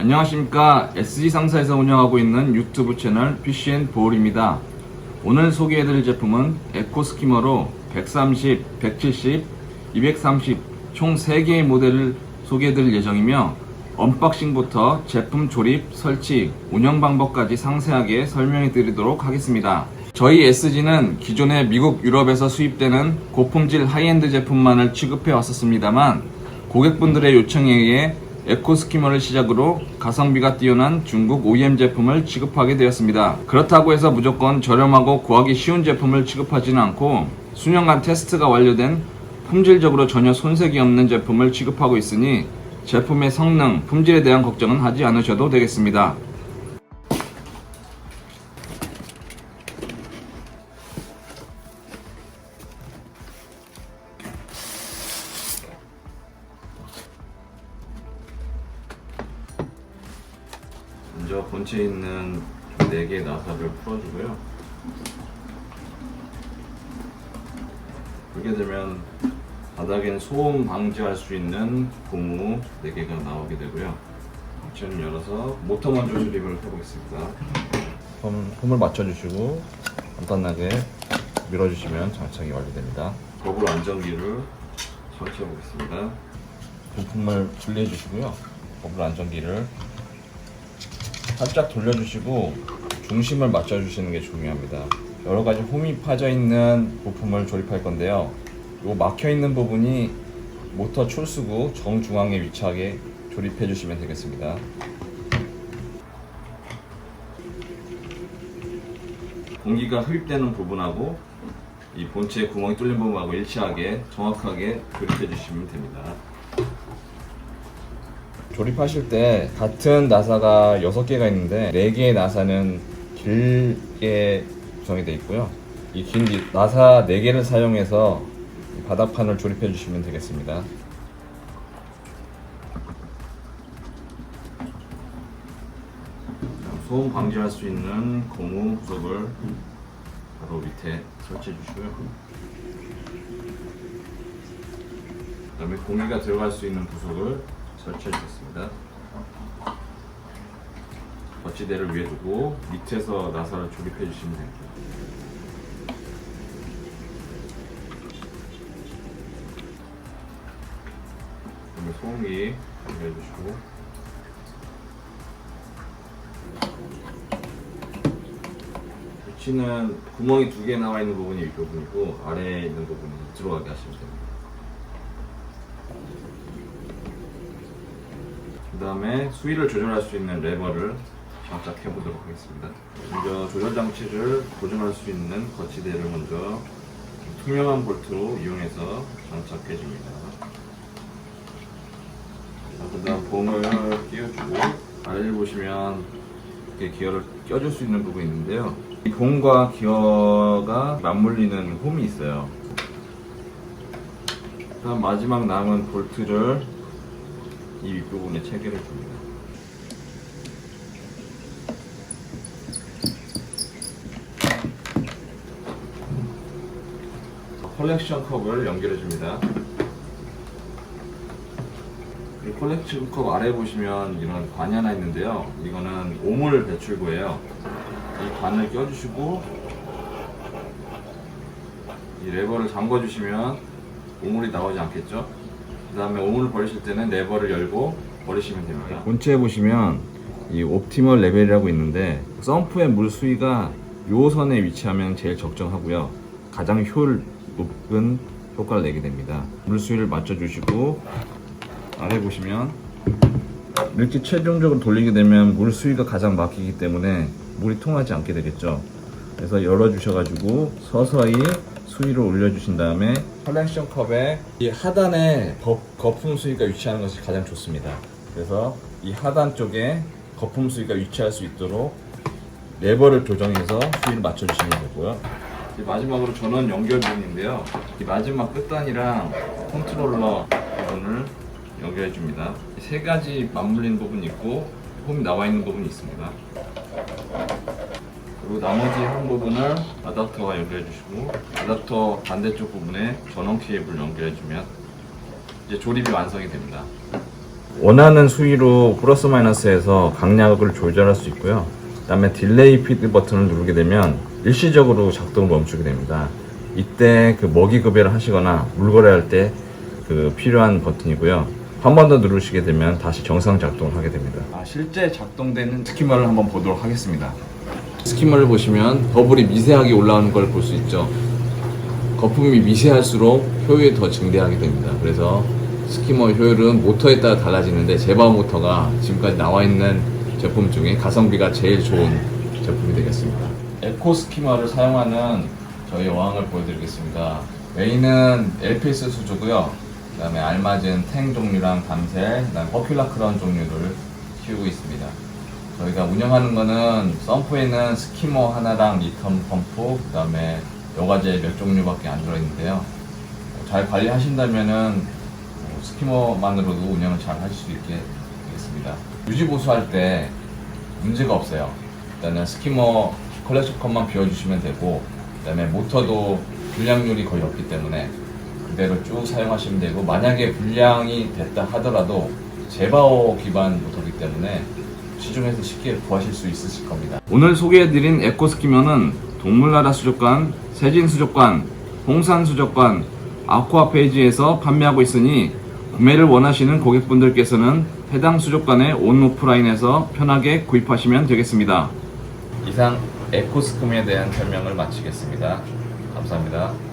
안녕하십니까 SG 상사에서 운영하고 있는 유튜브 채널 PCN 보울입니다. 오늘 소개해드릴 제품은 에코 스키머로 130, 170, 230 총 3개의 모델을 소개해드릴 예정이며 언박싱부터 제품 조립, 설치, 운영 방법까지 상세하게 설명해 드리도록 하겠습니다. 저희 SG는 기존에 미국, 유럽에서 수입되는 고품질 하이엔드 제품만을 취급해 왔었습니다만 고객분들의 요청에 의해 에코 스키머를 시작으로 가성비가 뛰어난 중국 OEM 제품을 취급하게 되었습니다. 그렇다고 해서 무조건 저렴하고 구하기 쉬운 제품을 취급하지는 않고 수년간 테스트가 완료된 품질적으로 전혀 손색이 없는 제품을 취급하고 있으니 제품의 성능, 품질에 대한 걱정은 하지 않으셔도 되겠습니다. 먼저 본체에 있는 4개의 나사를 풀어주고요. 그렇게 되면 바닥엔 소음 방지할 수 있는 고무 4개가 나오게 되고요. 본체는 열어서 모터 먼저 조립을 해보겠습니다. 홈, 홈을 맞춰주시고 간단하게 밀어주시면 장착이 완료됩니다. 버블 안전기를 설치해 보겠습니다. 부품을 분리해 주시고요. 버블 안전기를 살짝 돌려주시고 중심을 맞춰주시는 게 중요합니다. 여러 가지 홈이 파져 있는 부품을 조립할 건데요. 요 막혀 있는 부분이 모터 출수구 정중앙에 위치하게 조립해 주시면 되겠습니다. 공기가 흡입되는 부분하고 이 본체 구멍이 뚫린 부분하고 일치하게 정확하게 조립해 주시면 됩니다. 조립하실 때 같은 나사가 6개가 있는데 4개의 나사는 길게 구성이 되어 있고요. 이 긴 나사 4개를 사용해서 이 바닥판을 조립해 주시면 되겠습니다. 소음 방지할 수 있는 고무 구석을 바로 밑에 설치해 주시고요. 그다음에 공기가 들어갈 수 있는 부속을 설치해 주겠습니다. 거치대를 위에 두고 밑에서 나사를 조립해 주시면 됩니다. 그다음에 소음기 연결해 주시고 위치는 구멍이 두 개 나와 있는 부분이 이 부분이고 아래에 있는 부분이 들어가게 하시면 됩니다. 그 다음에 수위를 조절할 수 있는 레버를 장착해 보도록 하겠습니다. 먼저 조절 장치를 고정할 수 있는 거치대를 먼저 투명한 볼트로 이용해서 장착해 줍니다. 그 다음 봄을 끼워주고 아래를 보시면 이렇게 기어를 껴줄 수 있는 부분이 있는데요. 이 봄과 기어가 맞물리는 홈이 있어요. 다음 마지막 남은 볼트를 이 윗부분에 체결해 줍니다. 컬렉션 컵을 연결해 줍니다. 이 컬렉션 컵 아래 보시면 이런 관이 하나 있는데요. 이거는 오물 배출구예요. 이 관을 껴주시고 이 레버를 잠궈 주시면 오물이 나오지 않겠죠? 그 다음에 오물을 버리실 때는 레버를 열고 버리시면 됩니다. 본체에 보시면 이 옵티멀 레벨이라고 있는데 썸프의 물 수위가 요 선에 위치하면 제일 적정하고요. 가장 효율 높은 효과를 내게 됩니다. 물 수위를 맞춰 주시고 아래 보시면 이렇게 최종적으로 돌리게 되면 물 수위가 가장 막히기 때문에 물이 통하지 않게 되겠죠. 그래서 열어 주셔가지고 서서히 수위를 올려주신 다음에 컬렉션 컵의 이 하단에 거, 거품 수위가 위치하는 것이 가장 좋습니다. 그래서 이 하단 쪽에 거품 수위가 위치할 수 있도록 레버를 조정해서 수위를 맞춰주시면 되고요. 마지막으로 전원 연결 부분인데요. 이 마지막 끝단이랑 컨트롤러 부분을 연결해 줍니다. 이세 가지 맞물린 부분이 있고 홈이 나와 있는 부분이 있습니다. 그리고 나머지 한 부분을 아답터와 연결해 주시고 아답터 반대쪽 부분에 전원 케이블 연결해 주면 이제 조립이 완성이 됩니다. 원하는 수위로 플러스 마이너스해서 강약을 조절할 수 있고요. 그다음에 딜레이 피드 버튼을 누르게 되면 일시적으로 작동을 멈추게 됩니다. 이때 그 먹이 급여를 하시거나 물거래할 때 그 필요한 버튼이고요. 한 번 더 누르시게 되면 다시 정상 작동을 하게 됩니다. 아, 실제 작동되는 스키머를 한번 보도록 하겠습니다. 스키머를 보시면 버블이 미세하게 올라오는 걸 볼 수 있죠. 거품이 미세할수록 효율이 더 증대하게 됩니다. 그래서 스키머 효율은 모터에 따라 달라지는데 제바 모터가 지금까지 나와 있는 제품 중에 가성비가 제일 좋은 제품이 되겠습니다. 에코 스키머를 사용하는 저희 어항을 보여드리겠습니다. 메인은 LPS 수조고요. 그 다음에 알맞은 탱 종류랑 밤새, 그 다음 퍼큘라 크라운 종류를 키우고 있습니다. 저희가 운영하는 거는 펌프에는 스키머 하나랑 리턴 펌프, 그다음에 여과제 몇 종류밖에 안 들어있는데요. 잘 관리하신다면은 어, 스키머만으로도 운영을 잘 하실 수 있게 되겠습니다. 유지 보수할 때 문제가 없어요. 일단은 스키머 컬렉션 컷만 비워주시면 되고, 그다음에 모터도 불량률이 거의 없기 때문에 그대로 쭉 사용하시면 되고, 만약에 불량이 됐다 하더라도 제바오 기반 모터이기 때문에 시중에서 쉽게 구하실 수 있으실 겁니다. 오늘 소개해드린 에코스키머는 동물나라 수족관, 세진수족관, 홍산수족관, 아쿠아페이지에서 판매하고 있으니 구매를 원하시는 고객분들께서는 해당 수족관의 온 오프라인에서 편하게 구입하시면 되겠습니다. 이상 에코스키머에 대한 설명을 마치겠습니다. 감사합니다.